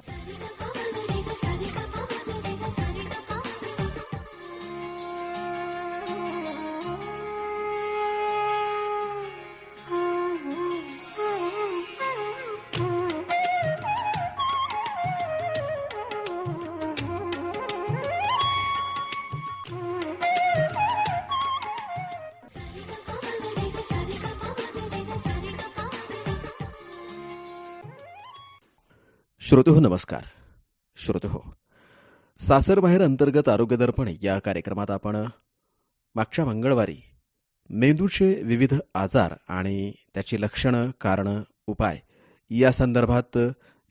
Sunny हो नमस्कार. श्रोतहो सासरबाहेर अंतर्गत आरोग्य दर्पण या कार्यक्रमात आपण मागच्या मंगळवारी मेंदूचे विविध आजार आणि त्याची लक्षणं कारणं उपाय या संदर्भात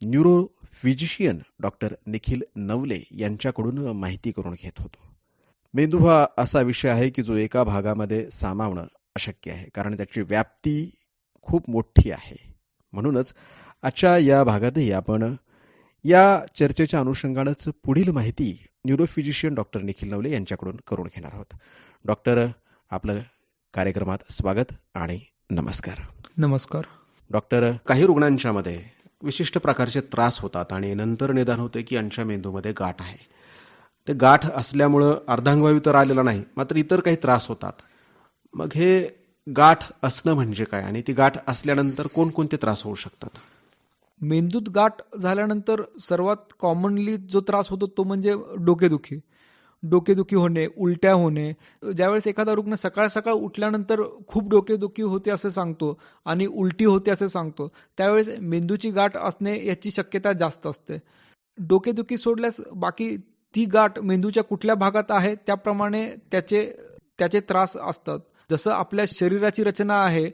neuro physician doctor Nikhil Navale यांच्याकडून माहिती करून घेत होतो. मेंदू हा असा विषय आहे की जो एका भागामध्ये सामावणं अशक्य आहे कारण त्याची व्याप्ती खूप मोठी आहे. म्हणूनच आजच्या या भागातही आपण या चर्चेच्या अनुषंगानंच पुढील माहिती न्यूरोफिजिशियन डॉक्टर निखिल नवले यांच्याकडून करून घेणार आहोत. डॉक्टर आपलं कार्यक्रमात स्वागत आणि नमस्कार. नमस्कार. डॉक्टर काही रुग्णांच्या मध्ये विशिष्ट प्रकारचे त्रास होतात आणि नंतर निदान होते की यांच्या मेंदूमध्ये गाठ आहे. ते गाठ असल्यामुळं अर्धांगवायू तर आलेला नाही मात्र इतर काही त्रास होतात. मग हे गाठ असणं म्हणजे काय? आणि ती गाठ असल्यानंतर कोणकोणते त्रास होऊ शकतात? मेंदूत गाठ झाल्यानंतर सर्वात कॉमनली जो त्रास होतो तो म्हणजे डोकेदुखी. डोकेदुखी होणे उलट्या होणे. ज्यावेळेस एखादा रुग्ण सकाळ सकाळ उठल्यानंतर खूप डोकेदुखी होते असं सांगतो आणि उलटी होते असं सांगतो त्यावेळेस मेंदूची गाठ असणे याची शक्यता जास्त असते. डोकेदुखी सोडल्यास बाकी ती गाठ मेंदूच्या कुठल्या भागात आहे त्याप्रमाणे त्याचे त्याचे त्रास असतात. जसं आपल्या शरीराची रचना आहे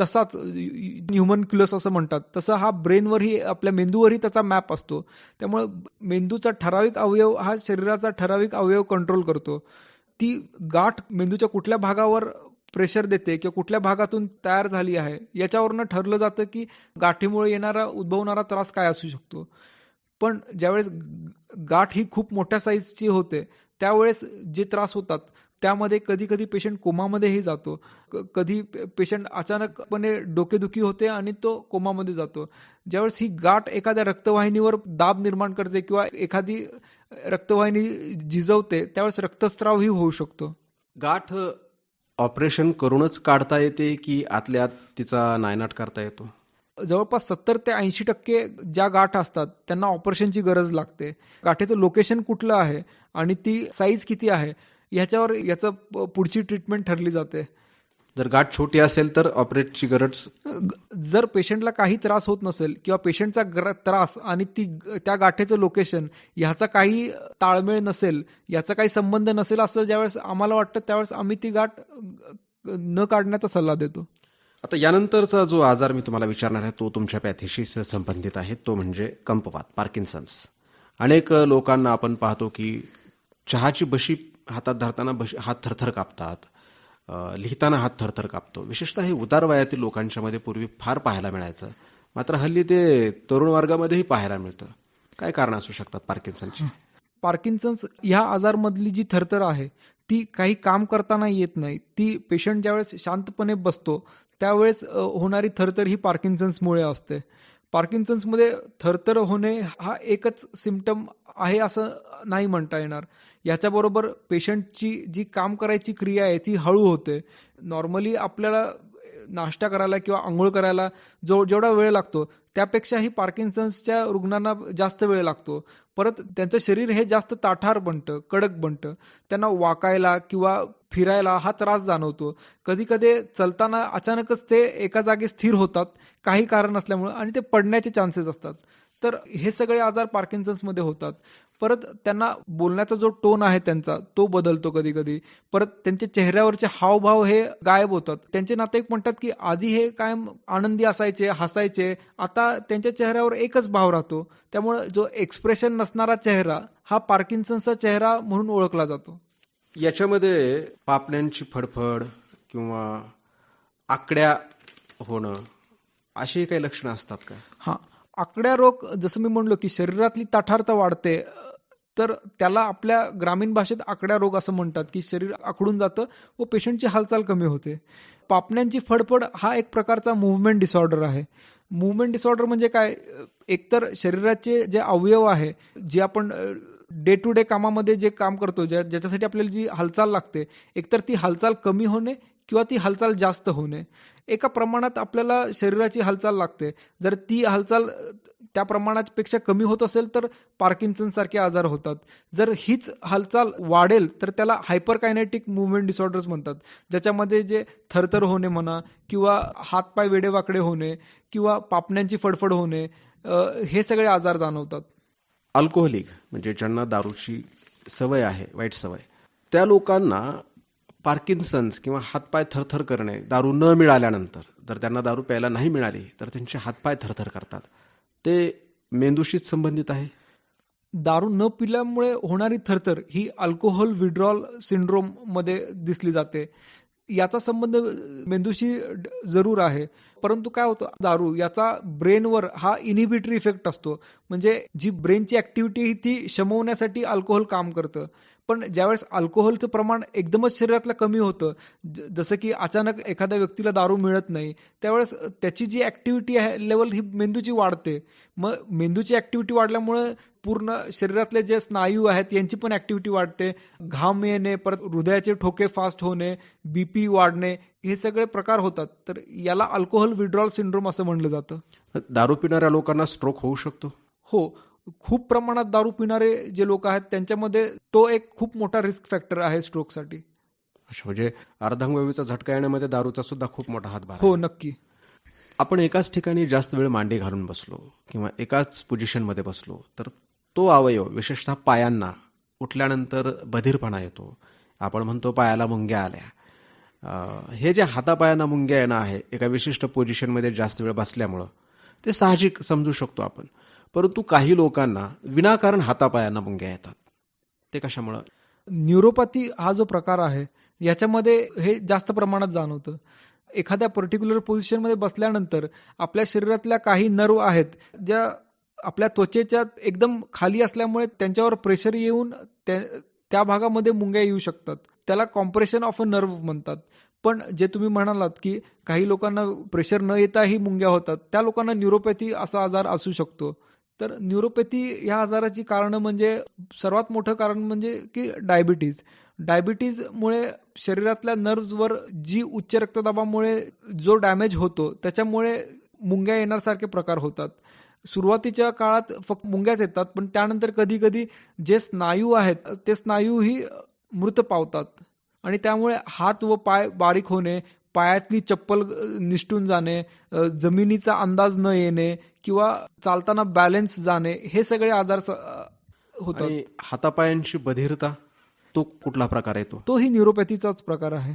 तसाच ह्युमन असं म्हणतात. तसं हा ब्रेनवरही आपल्या मेंदूवरही त्याचा मॅप असतो. त्यामुळं मेंदूचा ठराविक अवयव हा शरीराचा ठराविक अवयव कंट्रोल करतो. ती गाठ मेंदूच्या कुठल्या भागावर प्रेशर देते किंवा कुठल्या भागातून तयार झाली आहे याच्यावरनं ठरलं जातं की गाठीमुळे येणारा उद्भवणारा त्रास काय असू शकतो. पण ज्यावेळेस गाठ ही खूप मोठ्या साईजची होते त्यावेळेस जे त्रास होतात त्यामध्ये कधी कधी पेशंट कोमामध्येही जातो. कधी पेशंट अचानकपणे डोकेदुखी होते आणि तो कोमामध्ये जातो. ज्यावेळेस ही गाठ एखाद्या रक्तवाहिनीवर दाब निर्माण करते किंवा एखादी रक्तवाहिनी झिजवते त्यावेळेस रक्तस्रावही होऊ शकतो. गाठ ऑपरेशन करूनच काढता येते की आतल्या तिचा नायनाट करता येतो? जवळपास सत्तर ते ऐंशी टक्के ज्या गाठ असतात त्यांना ऑपरेशनची गरज लागते. गाठीचं लोकेशन कुठलं आहे आणि ती साईज किती आहे? ह्याच्यावर याचं पुढची ट्रीटमेंट ठरली जाते. जर गाठ छोटी असेल तर ऑपरेटची गरज जर पेशंटला काही त्रास होत नसेल किंवा पेशंटचा त्रास आणि ती त्या गाठेचं लोकेशन ह्याचा काही ताळमेळ नसेल याचा काही संबंध नसेल असं ज्यावेळेस आम्हाला वाटतं त्यावेळेस आम्ही ती गाठ न काढण्याचा सल्ला देतो. आता यानंतरचा जो आजार मी तुम्हाला विचारणार आहे तो तुमच्या पॅथीशी संबंधित आहे. तो म्हणजे कंपवात पार्किन्सन्स. अनेक लोकांना आपण पाहतो की चहाची बशी हातात धरताना बश हात थरथर कापतात. लिहिताना हात थरथर कापतो. विशेषतः हे उतार वयातील लोकांच्या मध्ये पूर्वी फार पाहायला मिळायचं. मात्र हल्ली ते तरुण वर्गामध्येही पाहायला मिळतं. काय कारण असू शकतात पार्किन्सनची? पार्किन्सन्स ह्या आजारमधली जी थरथर आहे ती काही काम करताना येत नाही. ती पेशंट ज्यावेळेस शांतपणे बसतो त्यावेळेस होणारी थरथर ही पार्किन्सन्समुळे असते. पार्किन्सन्समध्ये थरथर होणे हा एकच सिमटम आहे असं नाही म्हणता येणार. याच्याबरोबर पेशंटची जी काम करायची क्रिया आहे ती हळू होते. नॉर्मली आपल्याला नाश्ता करायला किंवा आंघोळ करायला जो जेवढा वेळ लागतो त्यापेक्षाही पार्किन्सन्सच्या रुग्णांना जास्त वेळ लागतो. परत त्यांचं शरीर हे जास्त ताठार बनतं कडक बनतं. त्यांना वाकायला किंवा फिरायला हा त्रास जाणवतो. कधी कधी चलताना अचानकच ते एका जागी स्थिर होतात काही कारण असल्यामुळं आणि ते पडण्याचे चान्सेस असतात. तर हे सगळे आजार पार्किन्सन्समध्ये होतात. परत त्यांना बोलण्याचा जो टोन आहे त्यांचा तो बदलतो कधी कधी परत त्यांच्या चेहऱ्यावरचे हावभाव हे गायब होतात. त्यांचे नातेवाईक म्हणतात की आधी हे कायम आनंदी असायचे हसायचे. आता त्यांच्या चेहऱ्यावर एकच भाव राहतो. त्यामुळे जो एक्सप्रेशन नसणारा चेहरा हा पार्किन्सनचा चेहरा म्हणून ओळखला जातो. याच्यामध्ये पापण्यांची फडफड किंवा आकड्या होणं अशी काही लक्षणं असतात का? हां. आकड्या रोग जसं मी म्हणलो की शरीरातली ताठारता वाढते तर त्याला आपल्या ग्रामीण भाषेत आकड्या रोग असं म्हणतात की शरीर आकडून जातं व पेशंटची हालचाल कमी होते. पापण्यांची फडफड हा एक प्रकारचा मुवमेंट डिसऑर्डर आहे. मुवमेंट डिसऑर्डर म्हणजे काय? एकतर शरीराचे जे अवयव आहे जे आपण डे टू डे कामामध्ये जे काम करतो ज्या ज्याच्यासाठी आपल्याला जी हालचाल लागते एकतर ती हालचाल कमी होणे किंवा ती हालचाल जास्त होणे एका प्रमाणात आपल्याला शरीराची हालचाल लागते. जर ती हालचाल त्या प्रमाणापेक्षा कमी होत असेल तर पार्किन्सन सारखे आजार होतात. जर हीच हालचाल वाढेल तर त्याला हायपर कायनेटिक मुवमेंट डिसऑर्डर्स म्हणतात. ज्याच्यामध्ये जे थरथर होणे म्हणा किंवा हातपाय वेडेवाकडे होणे किंवा पापण्यांची फडफड होणे हे सगळे आजार जाणवतात. अल्कोहोलिक म्हणजे ज्यांना दारूची सवय आहे वाईट सवय त्या लोकांना पार्किन्सन्स किंवा हातपाय थरथर करणे दारू न मिळाल्यानंतर जर त्यांना दारू प्यायला नाही मिळाली तर त्यांचे हातपाय थरथर करतात. ते मेंदूशीच संबंधित आहे? दारू न पिल्यामुळे होणारी थरथर ही अल्कोहोल विड्रॉल सिंड्रोममध्ये दिसली जाते. याचा संबंध मेंदूशी जरूर आहे. परंतु काय होतं? दारू याचा ब्रेनवर हा इनिबिटरी इफेक्ट असतो. म्हणजे जी ब्रेनची ऍक्टिव्हिटी ती शमवण्यासाठी अल्कोहोल काम करतं. पण ज्यावेळेस अल्कोहोलचं प्रमाण एकदमच शरीरातलं कमी होतं जसं की अचानक एखाद्या व्यक्तीला दारू मिळत नाही त्यावेळेस त्याची जी ॲक्टिव्हिटी आहे लेवल ही मेंदूची वाढते. मग मेंदूची ॲक्टिव्हिटी वाढल्यामुळे पूर्ण शरीरातले जे स्नायू आहेत यांची पण ॲक्टिव्हिटी वाढते. घाम येणे परत हृदयाचे ठोके फास्ट होणे बी पी वाढणे हे सगळे प्रकार होतात. तर याला अल्कोहोल विड्रॉल सिंड्रोम असं म्हणलं जातं. दारू पिणाऱ्या लोकांना स्ट्रोक होऊ शकतो? हो. खूप प्रमाणात दारू पिणारे जे लोक आहेत त्यांच्यामध्ये तो एक खूप मोठा रिस्क फॅक्टर आहे स्ट्रोकसाठी अच्छा म्हणजे अर्धांगवायूचा झटका येण्यामध्ये दारूचा सुद्धा खूप मोठा हातभार हो नक्की. आपण एकाच ठिकाणी जास्त वेळ मांडी घालून बसलो किंवा एकाच पोझिशनमध्ये बसलो तर तो अवयव विशेषतः पायांना उठल्यानंतर बधीरपणा येतो. आपण म्हणतो पायाला मुंग्या आल्या. हे जे हातापायांना मुंग्या येणं आहे एका विशिष्ट पोझिशनमध्ये जास्त वेळ बसल्यामुळं ते साहजिक समजू शकतो आपण. परंतु काही लोकांना विनाकारण हातापायांना मुंग्या येतात. ते कशामुळं? न्यूरोपॅथी हा जो प्रकार आहे याच्यामध्ये हे जास्त प्रमाणात जाणवतं. एखाद्या पर्टिक्युलर पोझिशनमध्ये बसल्यानंतर आपल्या शरीरातल्या काही नर्व आहेत ज्या आपल्या त्वचेच्या एकदम खाली असल्यामुळे त्यांच्यावर प्रेशर येऊन त्या भागामध्ये मुंग्या येऊ शकतात. त्याला कॉम्प्रेशन ऑफ अ नर्व म्हणतात. पण जे तुम्ही म्हणालात की काही लोकांना प्रेशर न येताही मुंग्या होतात त्या लोकांना न्युरोपॅथी असा आजार असू शकतो. तर न्यूरोपॅथी ह्या आजाराची कारणं म्हणजे सर्वात मोठं कारण म्हणजे की डायबिटीज. डायबिटीजमुळे शरीरातल्या नर्व्सवर जी उच्च रक्तदाबामुळे जो डॅमेज होतो त्याच्यामुळे मुंग्या येण्यासारखे प्रकार होतात. सुरुवातीच्या काळात फक्त मुंग्याच येतात पण त्यानंतर कधी कधी जे स्नायू आहेत ते स्नायूही मृत पावतात. आणि त्यामुळे हात व पाय बारीक होणे पायातली चप्पल निष्ठून जाणे जमिनीचा अंदाज न येणे किंवा चालताना बॅलन्स जाणे हे सगळे आजार होतात. हातापायांची बधिरता तो कुठला प्रकार आहे तो? तोही न्यूरोपॅथीचाच प्रकार आहे.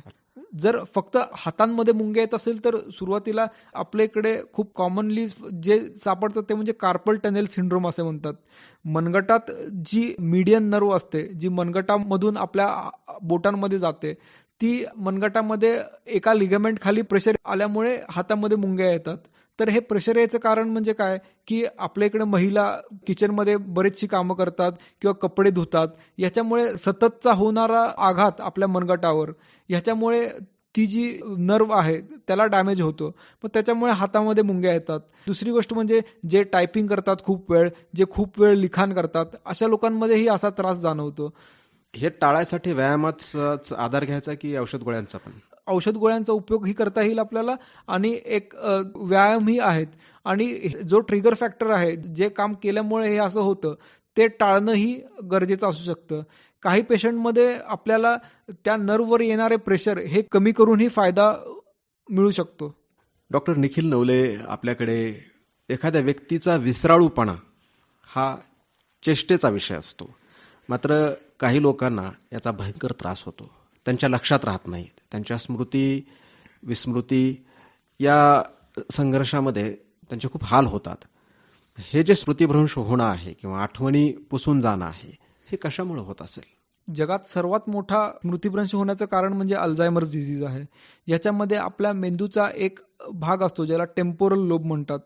जर फक्त हातांमध्ये मुंग्या येत असेल तर सुरुवातीला आपल्याकडे खूप कॉमनली जे सापडतं ते म्हणजे कार्पल टनेल सिंड्रोम असे म्हणतात. मनगटात जी मीडियन नर्व असते जी मनगटामधून आपल्या बोटांमध्ये जाते ती मनगटामध्ये एका लिगामेंट खाली प्रेशर आल्यामुळे हातामध्ये मुंग्या येतात. तर हे प्रेशर यायचं कारण म्हणजे काय? की आपल्या इकडे महिला किचनमध्ये बरेचशी कामं करतात किंवा कपडे धुतात. याच्यामुळे सततचा होणारा आघात आपल्या मनगटावर. ह्याच्यामुळे ती जी नर्व आहे त्याला डॅमेज होतो. मग त्याच्यामुळे हातामध्ये मुंग्या येतात. दुसरी गोष्ट म्हणजे जे टायपिंग करतात खूप वेळ जे खूप वेळ लिखाण करतात अशा लोकांमध्येही असा त्रास जाणवतो. हे टाळायसाठी व्यायामाचा आधार घ्यायचा की औषध गोळ्यांचा पण? औषध गोळ्यांचा उपयोगही करता येईल आपल्याला आणि एक व्यायामही आहेत. आणि जो ट्रिगर फॅक्टर आहे जे काम केल्यामुळे हे असं होतं ते टाळणंही गरजेचं असू शकतं. काही पेशंटमध्ये आपल्याला त्या नर्ववर येणारे प्रेशर हे कमी करूनही फायदा मिळू शकतो. डॉक्टर निखिल नवले आपल्याकडे एखाद्या व्यक्तीचा विसराळूपणा हा चेष्टेचा विषय असतो. मात्र काही लोकांना याचा भयंकर त्रास होतो. त्यांच्या लक्षात राहत नाही. त्यांच्या स्मृती विस्मृती या संघर्षामध्ये त्यांचे खूप हाल होतात. हे जे स्मृतिभ्रंश होणं आहे किंवा आठवणी पुसून जाणं आहे हे कशामुळे होत असेल? जगात सर्वात मोठा स्मृतिभ्रंश होण्याचं कारण म्हणजे अल्झायमर्स डिझीज आहे. याच्यामध्ये आपल्या मेंदूचा एक भाग असतो ज्याला टेम्पोरल लोब म्हणतात.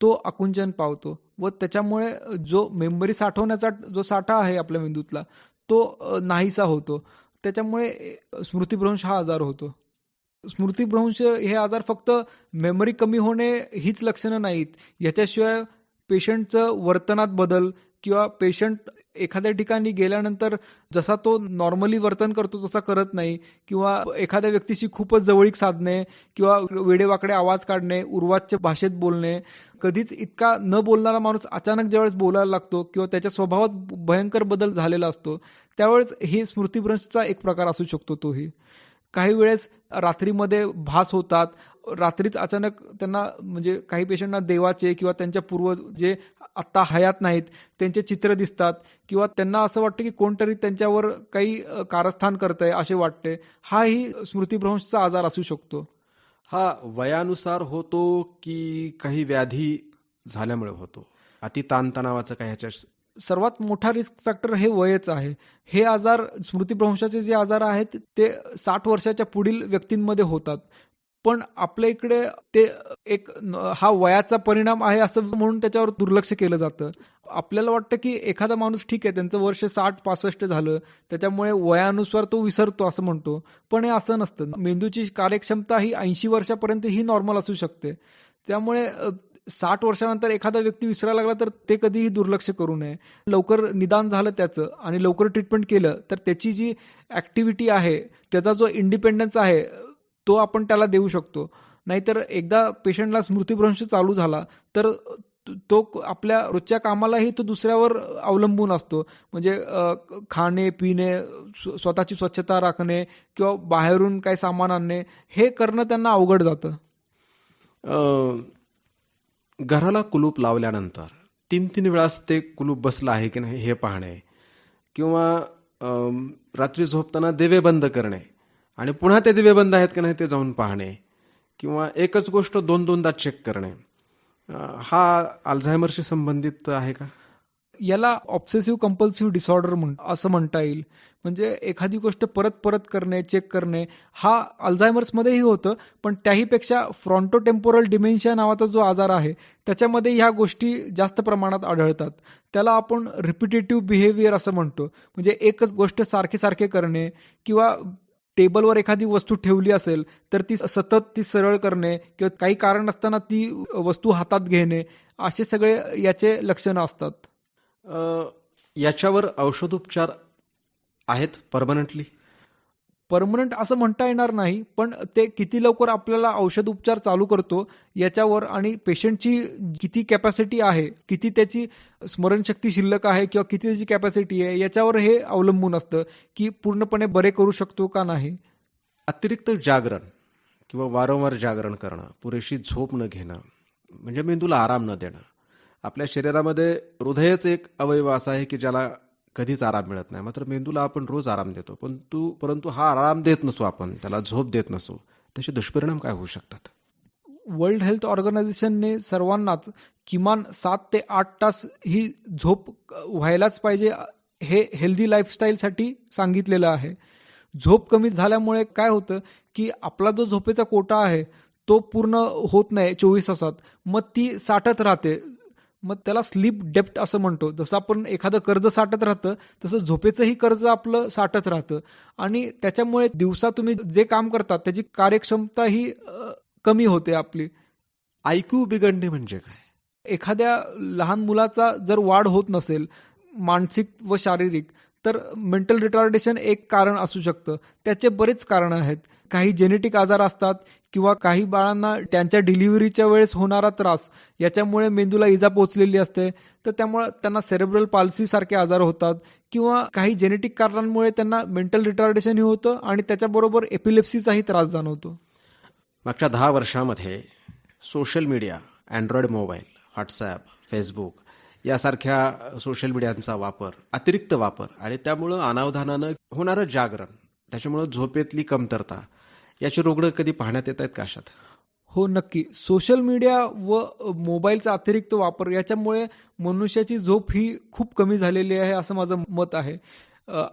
तो आकुंचन पावतो व त्याच्यामुळे जो मेमरी साठवण्याचा जो साठा आहे आपल्या मेंदूतला तो नाहीसा होतो. त्याच्यामुळे स्मृतिभ्रंश हा आजार होतो. स्मृतिभ्रंश हे आजार फक्त मेमरी कमी होणे हीच लक्षणं नाहीत. याच्याशिवाय पेशंटचं वर्तनात बदल किंवा पेशंट एखाद्या ठिकाणी गेल्यानंतर जसा तो नॉर्मली वर्तन करतो तसा करत नाही. किंवा एखाद्या व्यक्तीशी खूपच जवळीक साधणे किंवा वेडेवाकडे आवाज काढणे उर्वाच्या भाषेत बोलणे. कधीच इतका न बोलणारा माणूस अचानक ज्यावेळेस बोलायला लागतो किंवा त्याच्या स्वभावात भयंकर बदल झालेला असतो त्यावेळेस हे स्मृतिभ्रंशचा एक प्रकार असू शकतो तोही. काही वेळेस रात्रीमध्ये भास होतात. रात्रीच अचानक त्यांना म्हणजे काही पेशंटना देवाचे किंवा त्यांच्या पूर्वज जे आत्ता हयात नाहीत त्यांचे चित्र दिसतात किंवा त्यांना असं वाटतं की कोणतरी त्यांच्यावर काही कारस्थान करतंय असे वाटते. हाही स्मृतिभ्रंशचा आजार असू शकतो. हा वयानुसार होतो की काही व्याधी झाल्यामुळे होतो? अति ताणतणावाचं काय ह्याच्या सर्वात मोठा रिस्क फॅक्टर हे वयच आहे. हे आजार स्मृतिभ्रंशाचे जे आजार आहेत ते साठ वर्षाच्या पुढील व्यक्तींमध्ये होतात. पण आपल्या इकडे ते एक हा वयाचा परिणाम आहे असं म्हणून त्याच्यावर दुर्लक्ष केलं जातं. आपल्याला वाटतं की एखादा माणूस ठीक आहे त्यांचं वर्ष साठ पासष्ट झालं त्याच्यामुळे वयानुसार तो विसरतो असं म्हणतो. पण हे असं नसतं. मेंदूची कार्यक्षमता ही ऐंशी वर्षापर्यंत ही नॉर्मल असू शकते. त्यामुळे साठ वर्षानंतर एखादा व्यक्ती विसरायला लागला तर ते कधीही दुर्लक्ष करू नये. लवकर निदान झालं त्याचं आणि लवकर ट्रीटमेंट केलं तर त्याची जी ॲक्टिव्हिटी आहे त्याचा जो इंडिपेंडन्स आहे तो आपण त्याला देऊ शकतो. नाहीतर एकदा पेशंटला स्मृतिभ्रंश चालू झाला तर तो आपल्या रोजच्या कामालाही तो दुसऱ्यावर अवलंबून असतो. म्हणजे खाणे पिणे स्व- स्वतःची स्वच्छता राखणे किंवा बाहेरून काही सामान आणणे हे करणं त्यांना अवघड जातं. घराला कुलूप लावल्यानंतर तीन तीन वेळास ते कुलूप बसलं आहे की नाही हे पाहणे किंवा रात्री झोपताना देवे बंद करणे आणि पुन्हा ते दिवे बंद आहेत की नाही ते जाऊन पाहणे. किंवा एकच गोष्ट दोन दोनदा चेक करणे हा अल्झायमरशी संबंधित आहे का? याला ऑब्सेसिव्ह कंपल्सिव्ह डिसऑर्डर म्हण असं म्हणता येईल. म्हणजे एखादी गोष्ट परत परत करणे चेक करणे हा अल्झायमर्समध्येही होतं पण त्याहीपेक्षा फ्रॉन्टोटेम्पोरल डिमेन्शिया नावाचा जो आजार आहे त्याच्यामध्ये ह्या गोष्टी जास्त प्रमाणात आढळतात. त्याला आपण रिपिटेटिव्ह बिहेवियर असं म्हणतो. म्हणजे एकच गोष्ट सारखे सारखे करणे किंवा टेबलवर एखादी वस्तू ठेवली असेल तर ती सतत ती सरळ करणे किंवा काही कारण असताना ती वस्तू हातात घेणे असे सगळे याचे लक्षणं असतात. याच्यावर औषधोपचार आहेत परमनंटली? परमनंट असं म्हणता येणार नाही पण ते किती लवकर आपल्याला औषध उपचार चालू करतो याच्यावर आणि पेशंटची किती कॅपॅसिटी आहे किती त्याची स्मरणशक्ती शिल्लक आहे किंवा किती त्याची कॅपॅसिटी आहे याच्यावर हे अवलंबून असतं की पूर्णपणे बरे करू शकतो का नाही. अतिरिक्त जागरण किंवा वारंवार जागरण करणं पुरेशी झोप न घेणं म्हणजे मेंदूला आराम न देणं. आपल्या शरीरामध्ये हृदयच एक अवयव असा आहे की ज्याला कधीच आराम मिळत नाही. मात्र मेंदूला आपण रोज आराम देतो. पण तू परंतु हा आराम देत नसू आपण त्याला झोप देत नसू त्याचे दुष्परिणाम काय होऊ शकतात? वर्ल्ड हेल्थ ऑर्गनायझेशनने सर्वांनाच किमान सात ते आठ तास ही झोप व्हायलाच पाहिजे हे हेल्दी लाईफस्टाईलसाठी सांगितलेलं आहे. झोप कमी झाल्यामुळे काय होतं की आपला जो झोपेचा कोटा आहे तो पूर्ण होत नाही चोवीस तासात. मग ती साठत राहते. मग त्याला स्लीप डेप्ट असं म्हणतो. जसं आपण एखादं कर्ज साठत राहतं तसं झोपेचंही कर्ज आपलं साठत राहतं. आणि त्याच्यामुळे दिवसा तुम्ही जे काम करतात त्याची कार्यक्षमता ही कमी होते आपली. ऐकू बिघडणे म्हणजे काय? एखाद्या लहान मुलाचा जर वाढ होत नसेल मानसिक व शारीरिक तर मेंटल रिटार्डेशन एक कारण असू शकतं. त्याचे बरेच कारणं आहेत. काही जेनेटिक आजार असतात किंवा काही बाळांना त्यांच्या डिलिव्हरीच्या वेळेस होणारा त्रास याच्यामुळे मेंदूला इजा पोचलेली असते. तर त्यामुळे त्यांना सेरेब्रल पाल्सी सारखे आजार होतात किंवा काही जेनेटिक कारणांमुळे त्यांना मेंटल रिटार्डेशनही होतं आणि त्याच्याबरोबर एपिलेप्सीचाही त्रास जाणवतो. मागच्या दहा वर्षामध्ये social media android mobile WhatsApp Facebook यासारख्या सोशल मीडियांचा वापर अतिरिक्त वापर आणि त्यामुळं अनावधानानं होणारं जागरण त्याच्यामुळं झोपेतली कमतरता याची रुग्ण कधी पाहण्यात येत आहेत का अशात? हो नक्की. सोशल मीडिया व मोबाईलचा अतिरिक्त वापर याच्यामुळे मनुष्याची झोप ही खूप कमी झालेली आहे असं माझं मत आहे.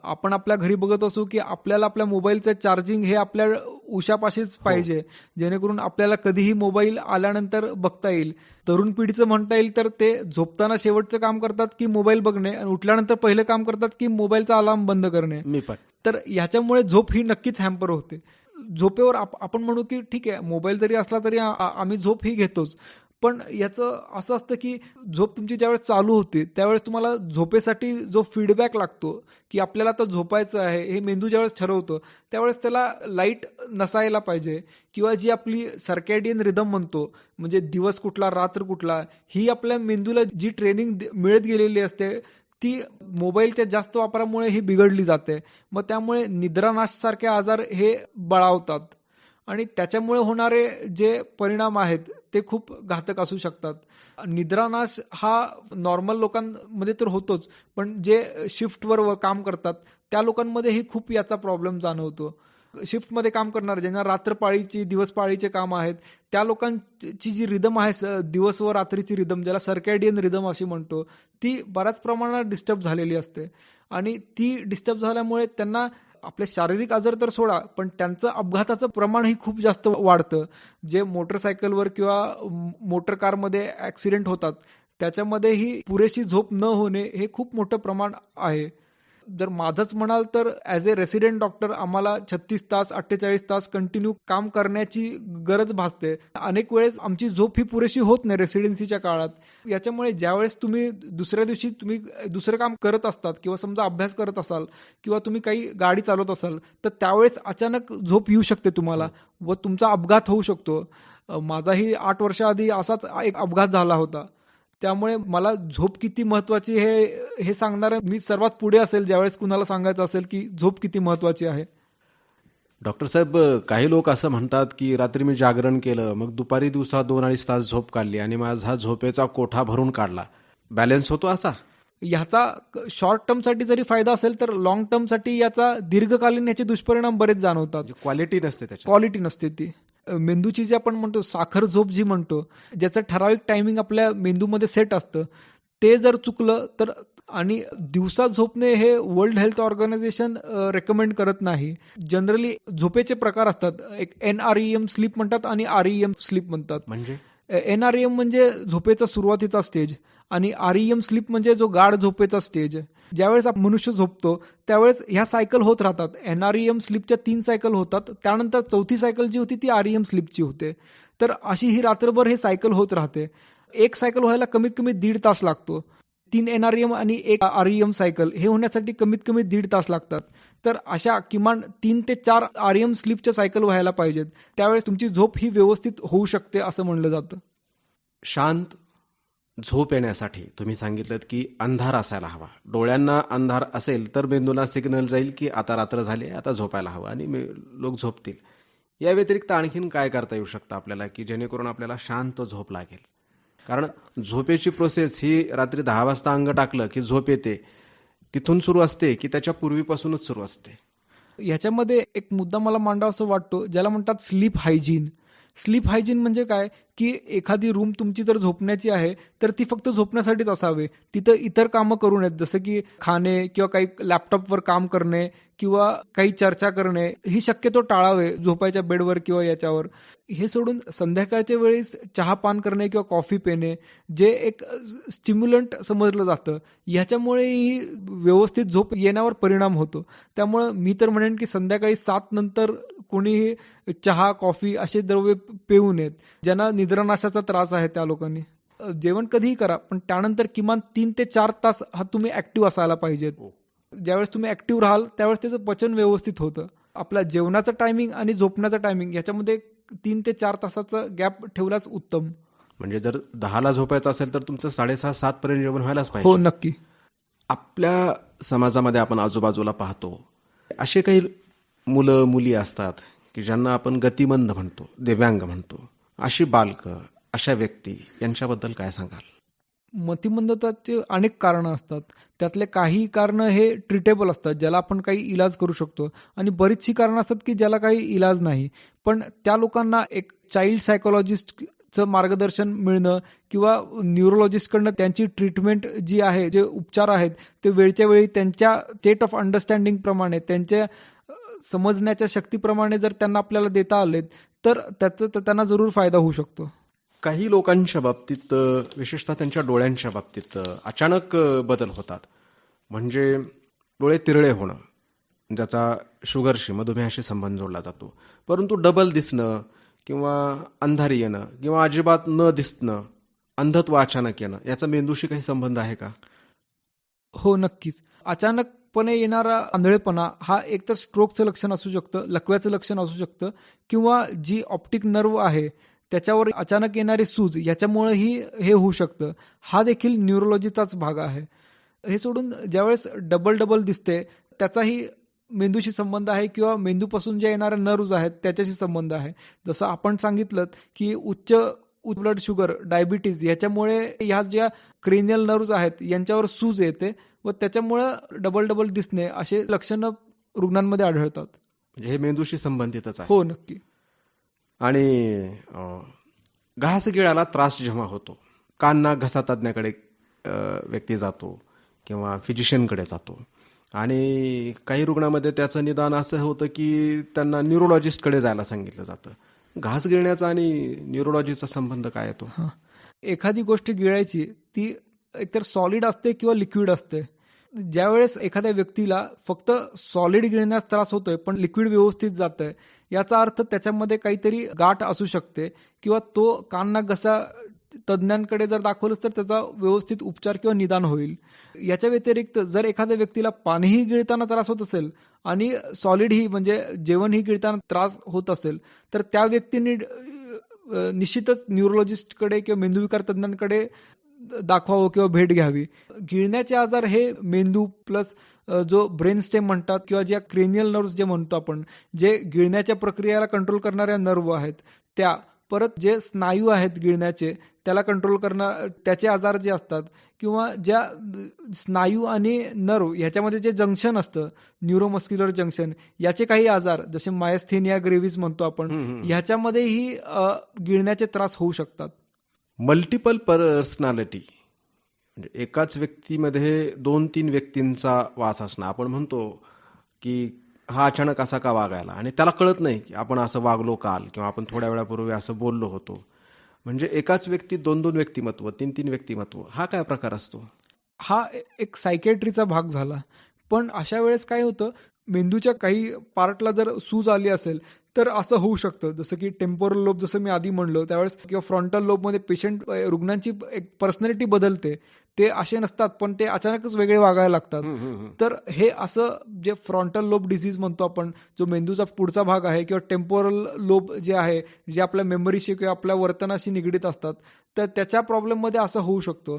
आपण आपल्या घरी बघत असू की आपल्याला आपल्या मोबाईलचं चार्जिंग हे आपल्या उशापाशीच पाहिजे जेणेकरून आपल्याला कधीही मोबाईल आल्यानंतर बघता येईल. तरुण पिढीचं म्हणता येईल तर ते झोपताना शेवटचं काम करतात की मोबाईल बघणे आणि उठल्यानंतर पहिलं काम करतात की मोबाईलचा अलार्म बंद करणे. मी पण. तर ह्याच्यामुळे झोप ही नक्कीच हॅम्पर होते. झोपेवर आप आपण म्हणू की ठीक आहे मोबाईल जरी असला तरी आम्ही झोप ही घेतोच. पण याचं असं असतं की झोप तुमची ज्यावेळेस चालू होते त्यावेळेस तुम्हाला झोपेसाठी जो फीडबॅक लागतो की आपल्याला आता झोपायचं आहे हे मेंदू ज्यावेळेस ठरवतं त्यावेळेस त्याला लाइट नसायला पाहिजे. किंवा जी आपली सर्कॅडियन रिदम म्हणतो म्हणजे दिवस कुठला रात्र कुठला ही आपल्या मेंदूला जी ट्रेनिंग मिळत गेलेली असते ती मोबाईलच्या जास्त वापरामुळे ही बिघडली जाते. मग त्यामुळे निद्रानाशसारखे आजार हे बळावतात. आणि त्याच्यामुळे होणारे जे परिणाम आहेत ते खूप घातक असू शकतात. निद्रानाश हा नॉर्मल लोकांमध्ये तर होतोच पण जे शिफ्टवर काम करतात त्या लोकांमध्येही खूप याचा प्रॉब्लेम जाणवतो. शिफ्टमध्ये काम करणारे ज्यांना रात्रपाळीची दिवसपाळीचे काम आहेत त्या लोकांची जी रिदम आहे दिवस व रात्रीची रिदम ज्याला सर्कॅडियन रिदम अशी म्हणतो ती बऱ्याच प्रमाणात डिस्टर्ब झालेली असते. आणि ती डिस्टर्ब झाल्यामुळे त्यांना आपले शारीरिक आजार तर सोडा पण त्यांचं अपघाताचं प्रमाणही खूप जास्त वाढतं. जे मोटरसायकलवर किंवा मोटर कारमध्ये ॲक्सिडेंट होतात त्याच्यामध्येही पुरेशी झोप न होणे हे खूप मोठं प्रमाण आहे. जर माझंच म्हणाल तर ॲज ए रेसिडेंट डॉक्टर आम्हाला छत्तीस तास अठ्ठेचाळीस तास कंटिन्यू काम करण्याची गरज भासते. अनेक वेळेस आमची झोप ही पुरेशी होत नाही रेसिडेन्सीच्या काळात. याच्यामुळे ज्यावेळेस तुम्ही दुसऱ्या दिवशी तुम्ही दुसरं काम करत असतात किंवा समजा अभ्यास करत असाल किंवा तुम्ही काही गाडी चालवत असाल तर त्यावेळेस अचानक झोप येऊ शकते तुम्हाला व तुमचा अपघात होऊ शकतो. माझाही आठ वर्षाआधी असाच एक अपघात झाला होता. त्यामुळे मला झोप किती महत्वाची हे हे सांगणार मी सर्वात पुढे असेल ज्यावेळेस कुणाला सांगायचं असेल की झोप किती महत्वाची आहे. डॉक्टर साहेब काही लोक असं म्हणतात की रात्री मी जागरण केलं मग दुपारी दिवसा दोन अडीच तास झोप काढली आणि माझा झोपेचा कोठा भरून काढला. बॅलन्स होतो असा? ह्याचा शॉर्ट टर्मसाठी जरी फायदा असेल तर लॉंग टर्मसाठी याचा दीर्घकालीन याचे दुष्परिणाम बरेच जाणवतात. क्वालिटी नसते त्याची क्वालिटी नसते ती. मेंदूची जी आपण म्हणतो साखर झोप जी म्हणतो ज्याचं ठराविक टायमिंग आपल्या मेंदूमध्ये सेट असतं ते जर चुकलं तर आणि दिवसा झोपणे हे वर्ल्ड हेल्थ ऑर्गनायझेशन रेकमेंड करत नाही. जनरली झोपेचे प्रकार असतात. एक N R E M sleep म्हणतात आणि आर ई एम स्लीप म्हणतात. म्हणजे? एन आर एम म्हणजे झोपेचा सुरुवातीचा स्टेज आणि आरियम स्लीप म्हणजे जो गाढ झोपेचा स्टेज ज्यावेळेस मनुष्य झोपतो त्यावेळेस ह्या सायकल होत राहतात. एन आर एम स्लीपच्या तीन सायकल होतात. त्यानंतर चौथी सायकल जी होती ती आरईएम स्लीपची होते. तर अशी ही रात्रभर हे सायकल होत राहते. एक सायकल व्हायला कमीत कमी दीड तास लागतो. तीन एन आर एम आणि एक आरईएम सायकल हे होण्यासाठी कमीत कमी दीड तास लागतात. तर अशा किमान तीन ते चार आरईएम स्लीपच्या सायकल व्हायला पाहिजेत. त्यावेळेस तुमची झोप ही व्यवस्थित होऊ शकते असं म्हणलं जातं. शांत झोप येण्यासाठी तुम्ही सांगितलं की अंधार असायला हवा. डोळ्यांना अंधार असेल तर मेंदूला सिग्नल जाईल की आता रात्र झाली आता झोपायला हवं आणि लोक झोपतील. या व्यतिरिक्त आणखीन काय करता येऊ शकतं आपल्याला की जेणेकरून आपल्याला शांत झोप लागेल? कारण झोपेची प्रोसेस ही रात्री दहा वाजता अंग टाकलं की झोप येते. तिथून सुरू असते की त्याच्या पूर्वीपासूनच सुरू असते. ह्याच्यामध्ये एक मुद्दा मला मांडावा असं वाटतो ज्याला म्हणतात स्लीप हायजीन स्लीप हायजीन म्हणजे काय? की एखादी रूम तुमची जर झोपण्याची आहे तर ती फक्त झोपण्यासाठीच असावे. तिथं इतर कामं करू नयेत. जसं की खाणे किंवा काही लॅपटॉपवर काम करणे किंवा काही चर्चा करणे ही शक्यतो टाळावे झोपायच्या बेडवर किंवा याच्यावर. हे सोडून संध्याकाळच्या वेळेस चहा पान करणे किंवा कॉफी पिणे जे एक स्टिम्युलंट समजलं जातं. ह्याच्यामुळेही व्यवस्थित झोप येण्यावर परिणाम होतो. त्यामुळं मी तर म्हणेन की संध्याकाळी सात नंतर कोणीही चहा कॉफी असे द्रव्य पिऊ नयेत. ज्यांना निद्रानाशाचा त्रास आहे त्या लोकांनी. जेवण कधीही करा पण त्यानंतर किमान तीन ते चार तास हा तुम्ही ऍक्टिव्ह असायला पाहिजेत. हो. ज्यावेळेस तुम्ही ऍक्टिव्ह राहाल त्यावेळेस त्याचं पचन व्यवस्थित होतं. आपल्या जेवणाचं टायमिंग आणि झोपण्याचं टायमिंग याच्यामध्ये तीन ते चार तासाचं गॅप ठेवलाच उत्तम. म्हणजे जर दहाला झोपायचं असेल तर तुमचं साडेसहा सात पर्यंत जेवण व्हायलाच हो पाहिजे. नक्की. आपल्या समाजामध्ये आपण आजूबाजूला पाहतो असे काही मुलं मुली असतात की ज्यांना आपण गतिमंद म्हणतो दिव्यांग म्हणतो. अशी बालकं अशा व्यक्ती यांच्याबद्दल काय सांगाल? मतिमंदताचे अनेक कारणं असतात. त्यातले काही कारणं हे ट्रिटेबल असतात ज्याला आपण काही इलाज करू शकतो. आणि बरीचशी कारणं असतात की ज्याला काही इलाज नाही. पण त्या लोकांना एक चाइल्ड सायकोलॉजिस्टचं मार्गदर्शन मिळणं किंवा न्यूरोलॉजिस्टकडनं त्यांची ट्रीटमेंट जी आहे जे उपचार आहेत ते वेळच्या वेळी त्यांच्या स्टेट ऑफ अंडरस्टँडिंगप्रमाणे त्यांच्या समजण्याच्या शक्तीप्रमाणे जर त्यांना आपल्याला देता आलेत तर त्याचा त्यांना जरूर फायदा होऊ शकतो. काही लोकांच्या बाबतीत विशेषतः त्यांच्या डोळ्यांच्या बाबतीत अचानक बदल होतात. म्हणजे डोळे तिरळे होणं ज्याचा शुगरशी मधुमेहाशी संबंध जोडला जातो. परंतु डबल दिसणं किंवा अंधारी येणं किंवा अजिबात न दिसणं अंधत्व अचानक येणं याचा मेंदूशी काही संबंध आहे का? हो नक्कीच. अचानकपणे येणारा आंधळेपणा हा एकतर स्ट्रोकचं लक्षण असू शकतं लकव्याचं लक्षण असू शकतं किंवा जी ऑप्टिक नर्व आहे त्याच्यावर अचानक येणारी सूज याच्यामुळेही हे होऊ शकतं. हा देखील न्यूरोलॉजीचाच भाग आहे. हे सोडून ज्यावेळेस डबल डबल दिसते त्याचाही मेंदूशी संबंध आहे किंवा मेंदूपासून ज्या येणाऱ्या नर्व्ज आहेत त्याच्याशी संबंध आहे. जसं आपण सांगितलं की उच्च ब्लड शुगर डायबिटीज याच्यामुळे ह्या ज्या क्रेनियल नर्व्ज आहेत यांच्यावर सूज येते व त्याच्यामुळं डबल डबल दिसणे असे लक्षणं रुग्णांमध्ये आढळतात. म्हणजे हे मेंदूशी संबंधितच आहे. हो नक्की. आणि घास गिळाला त्रास जेव्हा होतो कान नाक घसा तज्ज्ञाकडे व्यक्ती जातो किंवा फिजिशियनकडे जातो. आणि काही रुग्णामध्ये त्याचं निदान असं होतं की त्यांना न्यूरोलॉजिस्टकडे जायला सांगितलं जातं. घास गिळण्याचा आणि न्यूरोलॉजीचा संबंध काय येतो हां. एखादी गोष्ट गिळायची ती एकतर सॉलिड असते किंवा लिक्विड असते. ज्यावेळेस एखाद्या व्यक्तीला फक्त सॉलिड गिळण्यास त्रास होतोय पण लिक्विड व्यवस्थित जात आहे याचा अर्थ त्याच्यामध्ये काहीतरी गाठ असू शकते किंवा तो कानना घसा तज्ज्ञांकडे जर दाखवलंच तर त्याचा व्यवस्थित उपचार किंवा निदान होईल. याच्या व्यतिरिक्त जर एखाद्या व्यक्तीला पाणीही गिळताना त्रास होत असेल आणि सॉलिडही म्हणजे जेवणही गिळताना त्रास होत असेल तर त्या व्यक्तीने निश्चितच न्यूरोलॉजिस्टकडे किंवा मेंदूविकार तज्ज्ञांकडे दाखवावं किंवा भेट घ्यावी गिळण्याचे आजार हे मेंदू प्लस जो ब्रेन स्टेम म्हणतात किंवा ज्या क्रेनियल नर्व्स जे म्हणतो आपण जे गिळण्याच्या प्रक्रियेला कंट्रोल करणाऱ्या नर्व आहेत त्या परत जे स्नायू आहेत गिळण्याचे त्याला कंट्रोल करणार त्याचे आजार जे असतात किंवा ज्या स्नायू आणि नर्व ह्याच्यामध्ये जे जंक्शन असतं न्यूरोमस्क्युलर जंक्शन याचे काही आजार जसे मायस्थेनिया ग्रेव्हिज म्हणतो आपण. ह्याच्यामध्येही गिळण्याचे त्रास होऊ शकतात मल्टिपल पर्सनॅलिटी म्हणजे एकाच व्यक्तीमध्ये दोन तीन व्यक्तींचा वास असणं. आपण म्हणतो की हा अचानक असा का वागायला? आणि त्याला कळत नाही की आपण असं वागलो काल किंवा आपण थोड्या वेळापूर्वी असं बोललो होतो. म्हणजे एकाच व्यक्तीत दोन दोन व्यक्तिमत्व तीन तीन व्यक्तिमत्व हा काय प्रकार असतो? हा एक सायकॅट्रीचा भाग झाला. पण अशा वेळेस काय होतं मेंदूच्या काही पार्टला जर सूज आली असेल तर असं होऊ शकतं. जसं की टेम्पोरल लोब जसं मी आधी म्हणलो त्यावेळेस किंवा फ्रंटल लोबमध्ये पेशंट रुग्णांची एक पर्सनॅलिटी बदलते ते असे नसतात पण ते अचानकच वेगळे वागायला लागतात. तर हे असं जे फ्रंटल लोब डिसीज म्हणतो आपण जो मेंदूचा पुढचा भाग आहे किंवा टेम्पोरल लोब जे आहे जे आपल्या मेमरीशी किंवा आपल्या वर्तनाशी निगडीत असतात तर त्याच्या प्रॉब्लेममध्ये असं होऊ शकतो.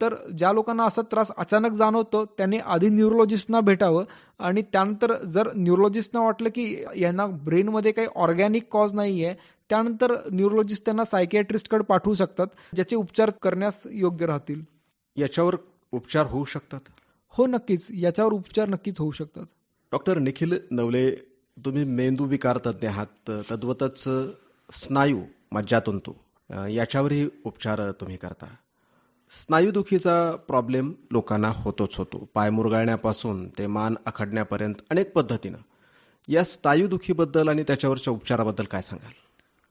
तर ज्या लोकांना असा त्रास अचानक जाणवतो त्यांनी आधी न्यूरोलॉजिस्टना भेटावं आणि त्यानंतर जर न्यूरोलॉजिस्टना वाटलं की यांना ब्रेनमध्ये काही ऑर्गॅनिक कॉज नाही आहे त्यानंतर न्यूरोलॉजिस्ट त्यांना सायकॅट्रिस्टकडे पाठवू शकतात ज्याचे उपचार करण्यास योग्य राहतील. याच्यावर उपचार होऊ शकतात? हो नक्कीच. याच्यावर उपचार नक्कीच होऊ शकतात. डॉक्टर निखिल नवले तुम्ही मेंदू विकार तज्ज्ञ आहात. तद्वतच स्नायू मज्जातंतू याच्यावरही उपचार तुम्ही करता. स्नायूदुखीचा प्रॉब्लेम लोकांना होतोच होतो. पाय मुरगाळण्यापासून ते मान आखडण्यापर्यंत अनेक पद्धतीनं. या स्नायूदुखीबद्दल आणि त्याच्यावरच्या उपचाराबद्दल काय सांगाल?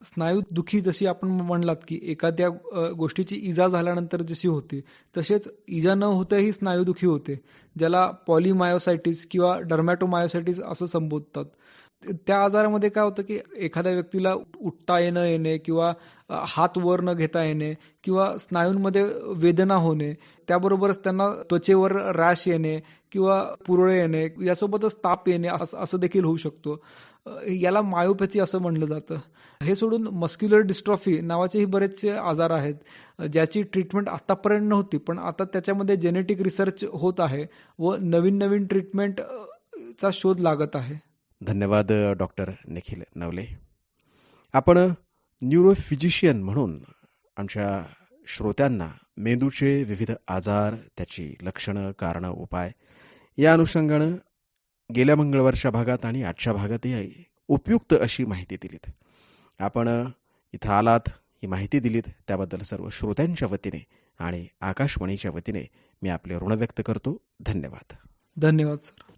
स्नायू दुखी जशी आपण म्हणलात की एखाद्या गोष्टीची इजा झाल्यानंतर जशी होते तसेच इजा न होताही स्नायूदुखी होते ज्याला पॉलिमायोसायटिस किंवा डर्मॅटोमायोसायटिस असं संबोधतात. त्या आजारामध्ये काय होतं की एखाद्या व्यक्तीला उठता येणं येणे किंवा हात वर न घेता येणे किंवा स्नायूंमध्ये वेदना होणे त्याबरोबरच त्यांना त्वचेवर रॅश येणे किंवा पुरळे येणे यासोबतच ताप येणे असं असं देखील होऊ शकतो. याला मायोपॅथी असं म्हणलं जातं. हे सोडून मस्क्युलर डिस्ट्रॉफी नावाचेही बरेचसे आजार आहेत ज्याची ट्रीटमेंट आत्तापर्यंत नव्हती पण आता त्याच्यामध्ये जेनेटिक रिसर्च होत आहे व नवीन नवीन ट्रीटमेंट चा शोध लागत आहे. धन्यवाद डॉक्टर निखिल नवले. आपण न्यूरोफिजिशियन म्हणून आमच्या श्रोत्यांना मेंदूचे विविध आजार त्याची लक्षणं कारणं उपाय या अनुषंगानं गेल्या मंगळवारच्या भागात आणि आजच्या भागातही उपयुक्त अशी माहिती दिलीत. आपण इथं आलात ही माहिती दिलीत. त्याबद्दल सर्व श्रोत्यांच्या वतीने आणि आकाशवाणीच्या वतीने मी आपले ऋण व्यक्त करतो. धन्यवाद. धन्यवाद सर.